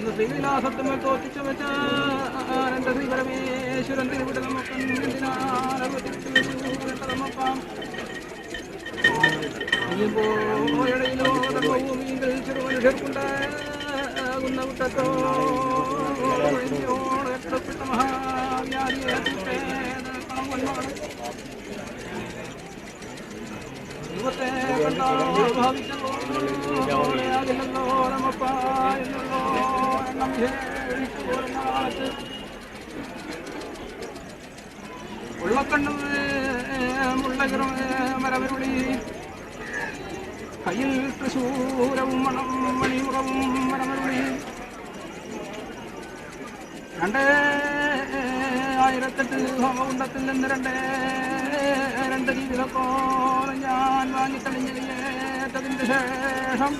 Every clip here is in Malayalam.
അന്ന് ശ്രീവിലാസത്തുമേ തോറ്റിച്ചു വെച്ച എന്റെ ശ്രീ പരമേശ്വരൻ തിരുവിട നമുക്കൻ എന്തിനാലവതിരിച്ചു പോയടയിലോ ഭൂമിയിൽ ചെറുമനുഷ്യർക്കുണ്ടാകുന്ന കുട്ടത്തോ എട്ടപ്പെട്ട മഹാവ്യാധിയെ കണം കൊണ്ടാണ് ദൈവത്തെ കണ്ടോ ആകില്ലല്ലോ രമപ്പ എന്നല്ലോ മരവരുളി ഉള്ളക്കണ്ണും മുള്ളകിറും മരമരുളി കയ്യിൽ തൃശൂരവും മണം മണിമുറവും മരമരുളി രണ്ട് ആയിരത്തെട്ട് ഹോമകുണ്ടത്തിൽ നിന്ന് രണ്ട് രണ്ട് ജീവിതക്കോളം ഞാൻ വാങ്ങിത്തളിഞ്ഞതിന്റെ ശേഷം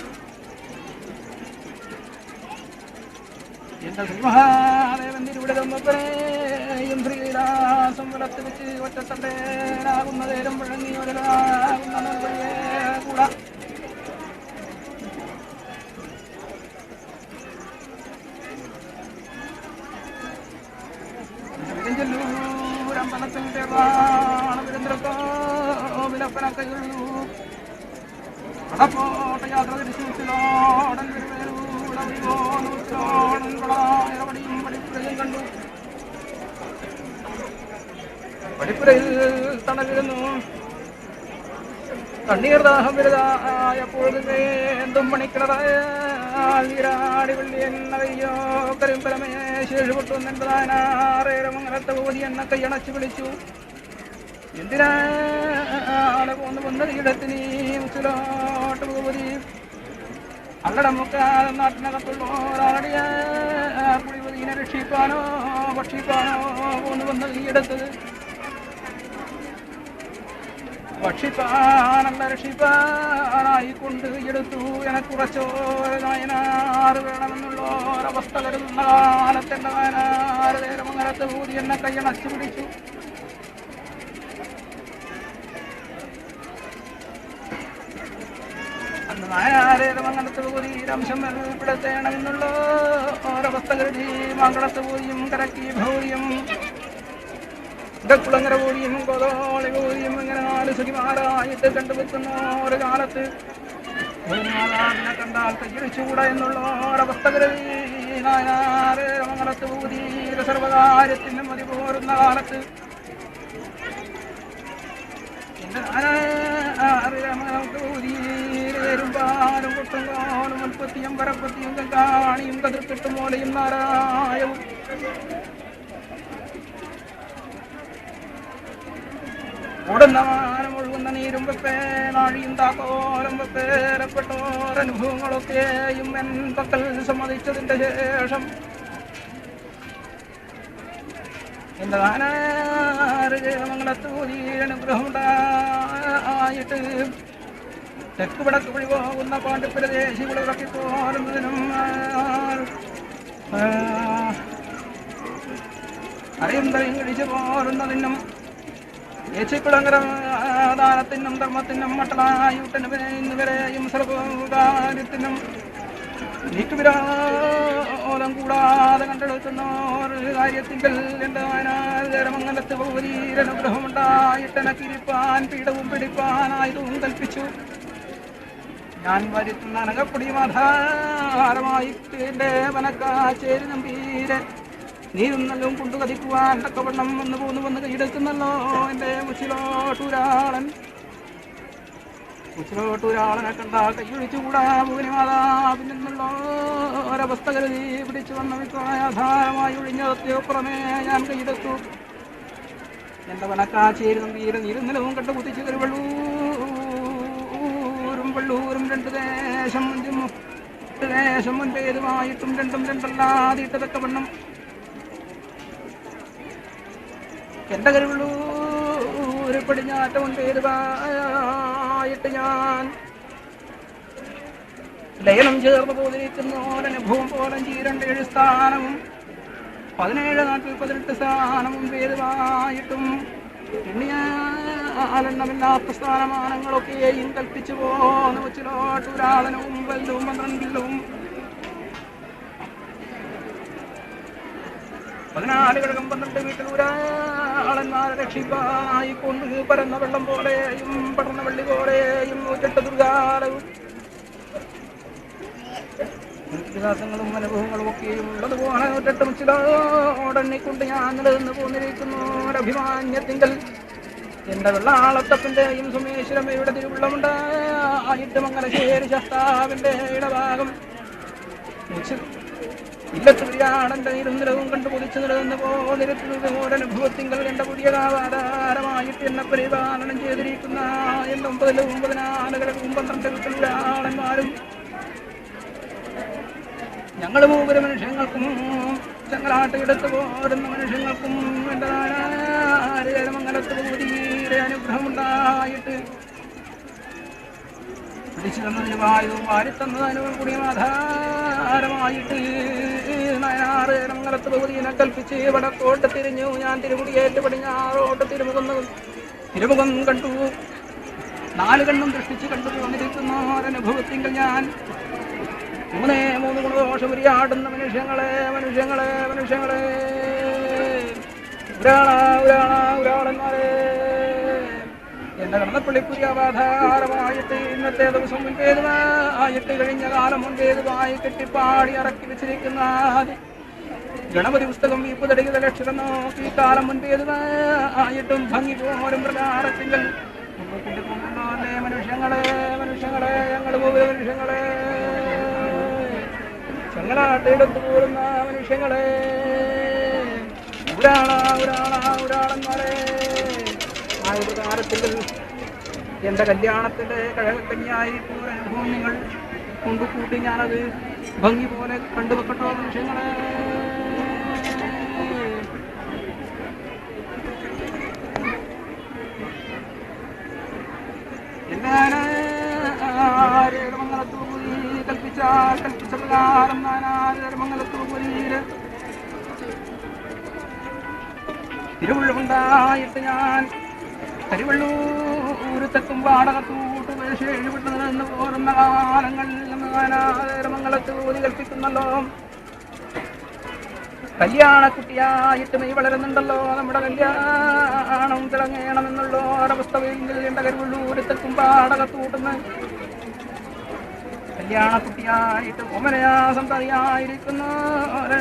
എന്റെ ശ്രീമഹാദേവൻ തിരുവിടെ തമ്മപ്പനെയും ശ്രീലാസം വലത്ത് വെച്ച് നേരം വഴങ്ങി ഒരലാകുന്ന നെൽവഴിയെ കൂടാ അടപ്പോട്ട യാത്ര ഇറവടിയും പഠിപ്പുരയും കണ്ടു പഠിപ്പുരയിൽ തണലിരുന്നു. തണ്ണീർ ദാഹം വലുതായപ്പോൾ എന്തും മണിക്കിണറായ നീരാടി വെള്ളി കയ്യോ കരിമ്പലമേ ശേഷി പൊട്ടുന്നെൻപതാനാറേരം അങ്ങനത്തെ ഊതി എണ്ണ കൈയണച്ച് വിളിച്ചു. എന്തിനാണ് പോന്ന് വന്നത് ഇടത്തിന് മുച്ചിലോട്ട് പോതി അല്ലടമുക്കാൽ നാട്ടിനകത്തുള്ളോരാടിയ പുളിപതിനെ രക്ഷിക്കാനോ ഭക്ഷിക്കാനോ ഒന്ന് വന്ന് ഈടത്തത് ഭക്ഷിപ്പാനല്ല രക്ഷിപ്പാനായിക്കൊണ്ട് എടുത്തു എനക്കുറച്ചോ നായനാറ് വേണമെന്നുള്ള ഒരവസ്ഥ കരുതുന്ന കാലത്തെന്റെ നായനാറ് നേരം അങ്ങനത്തെ ഊതി എന്നെ കൈയണച്ചു പിടിച്ചു. അന്ന് നായനാരേരം അങ്ങനത്തെ ഊതി രംശം പിടത്തേണമെന്നുള്ള ഒരവസ്ഥ കരുതി മംഗളത്ത് ഊതിയും കരക്കി ഭൗരിയും ഇടക്കുളങ്ങര കൂടിയും കൊതോളി കൂടിയും ഇങ്ങനെ നാല് സുഖിമാരായിട്ട് കണ്ടുവെക്കുന്ന ഒരു കാലത്ത് ഭൂമാതാവിനെ കണ്ടാൽ കയ്യടിച്ചുകൂടാ എന്നുള്ള നായനാറ് മംഗളത്ത് ഊതി സർവകാര്യത്തിനും മതി പോരുന്ന കാലത്ത് എന്റെ ൂതിയിലേരും പാലും കൊട്ടും കോലും മുൽപ്പത്തിയും പരപ്പത്തിയും കാണിയും കതിർത്തിട്ടും മോലയും നാരായവും. ഓടുന്ന മാനം ഒഴുകുന്ന നീരും വെപ്പേ നാഴിയും താക്കോലം വെപ്പേരപ്പെട്ടോരനുഭവങ്ങളൊക്കെയും എൻ പക്കൽ സമ്മതിച്ചതിന്റെ ശേഷം എന്റെ മംഗളത്തൂതി അനുഗ്രഹമുണ്ടായിട്ട് തെക്ക് വടക്ക് വഴി പോകുന്ന പാണ്ഡിപ്രദേശികൾ ഇറക്കി പോരുന്നതിനും അറിയുന്നതും കഴിച്ചു പോരുന്നതിനും യേശുക്കുളങ്കരദാനത്തിനും ദാനത്തിനും ധർമ്മത്തിനും മട്ടളായൂട്ടനും ഇന്നുവരെയും സർവകാര്യത്തിനും നീക്കുവിരോധം കൂടാതെ കണ്ടെടുക്കുന്ന ഒരു കാര്യത്തിങ്കൽ എന്റെ വയനാതരമംഗലത്ത് ഭൂരീരനുഗ്രഹമുണ്ടായിട്ടെനക്കിരിപ്പാൻ പീഠവും പിടിപ്പാനായതും കൽപ്പിച്ചു. ഞാൻ വരുത്തുന്ന അനകപ്പൊടി ആധാരമായി എന്റെ വനക്കാച്ചേരി നമ്പീരെ നീ നല്ലും കൊണ്ടു കതിക്കുവാൻ തക്കവണ്ണം വന്ന് പോന്നു വന്ന് കൈയെടുക്കുന്നല്ലോ എന്റെ മുച്ചിലോട്ടൂരാളൻ. മുച്ചിലോട്ടൂരാളനെ കണ്ട കൈയൊഴിച്ചു കൈയൊഴിച്ചുകൂടാ ഭൂനി മാതാവിൽ നിന്നുള്ള ഒരവസ്ഥ കരുതി പിടിച്ചു വന്ന വിധാരമായി ഒഴിഞ്ഞതെത്തിയോ പുറമേ ഞാൻ കൈയെടുത്തു. എന്റെ വനക്കാച്ചേരി നമ്പീരെ നീരുന്നലവും കണ്ടു കുത്തിച്ചു കരുവള്ളൂരും വെള്ളൂരും രണ്ടു ദേശം രണ്ടു ദേശം മുൻപേതുമായിട്ടും രണ്ടും രണ്ടല്ലാതിട്ടതൊക്കെ വണ്ണം എന്റെ കരുവള്ളൂര് പടിഞ്ഞാറ്റം മുൻപേതുമായിട്ട് ഞാൻ ലയനം ചേർന്ന് പോതിരിക്കുന്ന ഓരനുഭവം പോലെ ചീരണ്ട ഏഴ് സ്ഥാനവും പതിനേഴ് നാട്ടിൽ പതിനെട്ട് സ്ഥാനവും പേരുമായിട്ടും എണ്ണിയാലെണ്ണമില്ലാത്ത സ്ഥാനമാനങ്ങളൊക്കെയും കൽപ്പിച്ചു പോന്ന വല്ലവും പന്ത്രണ്ടിലും പതിനാല് കിഴക്കും പന്ത്രണ്ട് വീട്ടിലൂരാളന്മാരെ രക്ഷിപ്പായി കൊണ്ട് പരന്ന വെള്ളം പോലെയും പടർന്ന വെള്ളി പോലെയും നൂറ്റെട്ട് ദുർഗാലവും വികാസങ്ങളും അനുഭവങ്ങളും ഒക്കെയും ഉള്ളതുപോലെ നൂറ്റെട്ട് മുച്ചിലോടെണ്ണിക്കൊണ്ട് ഞാൻ നിലനിന്ന് പോന്നിരിക്കുന്നു. ഒരഭിമാന്യത്തിങ്കൽ. എന്റെ വെള്ളാളത്തപ്പന്റെയും സുമേശ്വരമ്മയുടെ തിരുവുള്ളമുണ്ട്. ആയിട്ട് മംഗലശ്ശേരി ശസ്താവിന്റെ ഇടഭാഗം. ഇല്ലത്ത് നിരന്തരവും കണ്ടു പൊതിച്ചു നിലനിന്ന് പോന്നിരുത്തുന്നത് ഓരനുഭവത്തിങ്കൽ എന്റെ പുതിയ കാവാധാരമായിട്ട് എന്നെ പരിപാലനം ചെയ്തിരിക്കുന്ന എന്റെ ഒമ്പതിലും ഒമ്പതിനാലുകളും പന്ത്രണ്ട് വീട്ടിലാളന്മാരും ഞങ്ങൾ മൂവര് മനുഷ്യങ്ങൾക്കും ചങ്ങലാട്ട് എടുത്തു പോരുന്ന മനുഷ്യങ്ങൾക്കും എന്റെ മംഗലത്ത് കൂടിയുടെ അനുഗ്രഹമുണ്ടായിട്ട്. പിടിച്ചു തന്നതിന് വായുവും വാരിത്തന്നതിനും കൂടി ആധാരമായിട്ട് നയനാറ് മംഗലത്ത് ഭഗവതിനെ കൽപ്പിച്ച് വടക്കോട്ട് തിരിഞ്ഞു. ഞാൻ തിരുമുടിയേറ്റ് പടിഞ്ഞാറോട്ട് തിരുമുഖം തിരുമുഖം കണ്ടു. നാല് കണ്ണും ദൃഷ്ടിച്ച് കണ്ടു ഞാൻ മൂന്നേ മൂന്ന് ഗുണദോഷപുരിയാടുന്ന മനുഷ്യങ്ങളെ മനുഷ്യങ്ങളെ മനുഷ്യങ്ങളെ. ഉരാള ഉരാള ഉരാളന്മാരെ. എന്റെ കടന്നപ്പള്ളിപ്പുരി അവാധാരമായിട്ട് ഇന്നത്തെ ദിവസം മുൻപേതുമായിട്ട് കഴിഞ്ഞ കാലം മുൻപേതുമായി കെട്ടിപ്പാടി ഇറക്കി വെച്ചിരിക്കുന്ന ഗണപതി പുസ്തകം ഈ പുതടിക ലക്ഷണം നോക്കി കാലം മുൻപേതുമായിട്ടും ഭംഗി പോരും പ്രകാരത്തിങ്കൽ മനുഷ്യങ്ങളെ മനുഷ്യങ്ങളെ ഞങ്ങൾ പോകുന്ന മനുഷ്യങ്ങളെ. ചങ്ങലാട്ടെടുത്തു പോരുന്ന മനുഷ്യങ്ങളെ. ഉരാളാ ഉരാളാ ഉരാളന്മാരെ ആ ഒരു കാലത്തിൽ എന്റെ കല്യാണത്തിന്റെ കഴകക്കഞ്ഞായി അനുഭവം നിങ്ങൾ കൊണ്ടുകൂട്ടി ഞാനത് ഭംഗി പോലെ കണ്ടുവെക്കട്ടോ മനുഷ്യങ്ങളെ. കൽപ്പിച്ച പ്രകാരം നാനാമംഗലത്തൂരിയിൽ തിരുവള്ളുണ്ടായിട്ട് ഞാൻ തിരുവള്ളൂര് തെക്കും വാടകത്തൂട്ട് വേഷേഴ് വിട്ടു നിന്ന് പോരുന്ന കാലങ്ങളിൽ മംഗലത്തൂരി കൽപ്പിക്കുന്നല്ലോ. കല്യാണക്കുട്ടിയായിട്ട് നീ വളരുന്നുണ്ടല്ലോ. നമ്മുടെ കല്യാണം തിളങ്ങണമെന്നുള്ള ഒരവസ്ഥയിൽ എന്റെ കരുവള്ളൂര് തെക്കും പാടകത്തൂട്ടുന്ന കല്യാണക്കുട്ടിയായിട്ട് ഓമനയാ സന്തതിയായിരിക്കുന്ന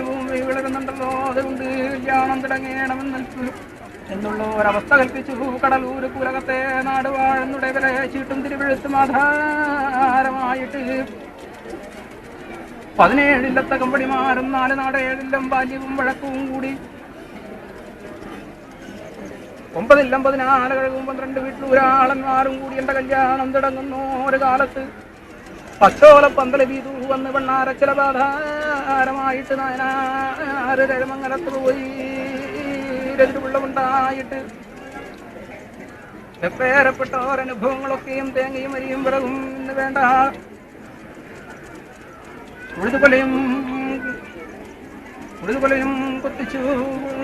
ഭൂമി വിളകുന്നുണ്ടല്ലോ. അതുകൊണ്ട് കല്യാണം തിളങ്ങണമെന്ന് എന്നുള്ള ഒരവസ്ഥ കൽപ്പിച്ചു. കടലൂര് കുലകത്തെ നാടുവാഴന്നുടെ വില ചീട്ടും തിരുവെഴുത്തും ആധാരമായിട്ട് പതിനേഴില്ലത്തെ കമ്പടിമാരും നാല് നാടേഴില്ലം ബാല്യവും വഴക്കവും കൂടി. ഒമ്പതില്ലം പതിനാല് കഴുകും പന്ത്രണ്ട് വീട്ടിലൂരാളന്മാരും കൂടി എന്റെ കല്യാണം തുടങ്ങുന്നു. ഒരു കാലത്ത് പച്ചോല പന്തല വീതു വന്ന് വെണ്ണാര ചില ബാധാരമായിട്ട് നായനാര് രമംഗലത്ത് പോയി. രതിരുള്ളമുണ്ടായിട്ട് വെപ്പേറപ്പെട്ട ഓരനുഭവങ്ങളൊക്കെയും തേങ്ങയും അരിയും വിറകും എന്ന് വേണ്ട. ഉഴുതുകൊലയും ഉഴുതുകൊലയും കൊത്തിച്ചു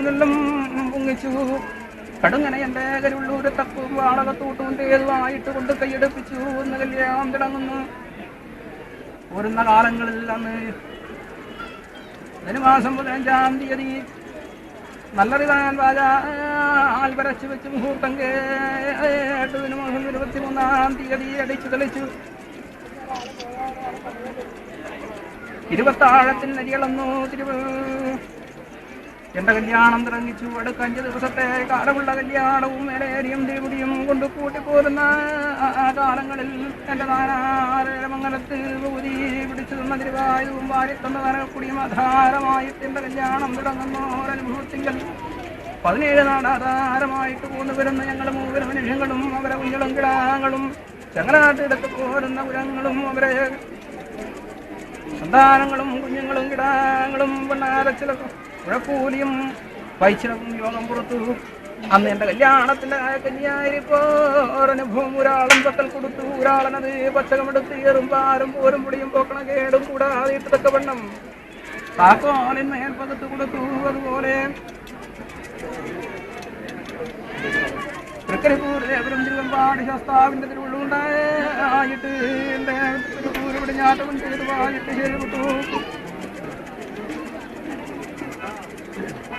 നെല്ലും പൊങ്ങിച്ചു. കടുങ്ങനെ എന്റെ കരുള്ളൂര് തപ്പും വാളകത്തൂട്ടും തേതുവായിട്ട് കൊണ്ട് കൈയെടുപ്പിച്ചു എന്ന് കല്യാണം തുടങ്ങുന്നു പോരുന്ന കാലങ്ങളിൽ അന്ന് ധനുമാസം പതിനഞ്ചാം തീയതി നല്ലറിവാൻ വരച്ചു വെച്ച് മുഹൂർത്തം കേട്ട് ധനുമാസം ഇരുപത്തിമൂന്നാം തീയതി അടിച്ചു തെളിച്ചു. ഇരുപത്താഴത്തിൽ നരികളെന്നു തിരുവ എന്റെ കല്യാണം തുടങ്ങിച്ചു. അടുക്ക അഞ്ചു ദിവസത്തെ കാലമുള്ള കല്യാണവും മേലേരിയും ദേവിടിയും കൊണ്ട് കൂട്ടിപ്പോരുന്ന ആ കാലങ്ങളിൽ എന്റെ നാരാരമംഗലത്ത് ഭൂരി പിടിച്ചു തന്ന തിരുവായുവും വാരിത്തന്ന തന്ന നരക്കുടിയും ആധാരമായിട്ട് എന്റെ കല്യാണം തുടങ്ങുന്ന ഒരനുഭവത്തിങ്കൽ പതിനേഴ് നാടാധാരമായിട്ട് പോന്നു വരുന്ന ഞങ്ങൾ മൂവര മനുഷ്യങ്ങളും അവരെ കുഞ്ഞുങ്ങളും കിടാങ്ങളും ചങ്ങനാട്ടിടത്ത് പോരുന്ന കുരങ്ങളും അവരെ സന്താനങ്ങളും കുഞ്ഞുങ്ങളും കിടാങ്ങളും പെണ്ണാരച്ചിലും ഉഴക്കൂലിയും വൈശ്രവും യോഗം പുറത്തു. അന്ന് എന്റെ കല്യാണത്തിന്റെ കന്യായിരിപ്പോരനുഭവം ഒരാളും പക്കൽ കൊടുത്തു. ഒരാളനത് പച്ചകമെടുത്ത് ഏറും പാരും പോരും പൊടിയും പോക്കണ കേടും കൂടാതെ ഇട്ടതൊക്കെ വണ്ണം. താക്കോലിൻ പകത്ത് കൊടുത്തു. അതുപോലെ തൃക്കരിപ്പൂരേവരും തിരുവമ്പാടി ശാസ്താവിന്റെ തിരുവുള്ളുണ്ടായിട്ട് എന്റെ തിരുപ്പൂർ പടിഞ്ഞാറ്റവും ചെയ്തുവായിട്ട് ചെയ്തു രണ്ടൂരപ്പനൊക്കെ ഓടമംഗലം പടിഞ്ഞാറ്റവും ചെയ്തുവായിട്ട് എടുത്തു വിയാറത്തപ്പനെയൊക്കെ ഉണിശേഷിഞ്ഞാറ്റവും ചെയ്തുവായിട്ട് എടുത്തു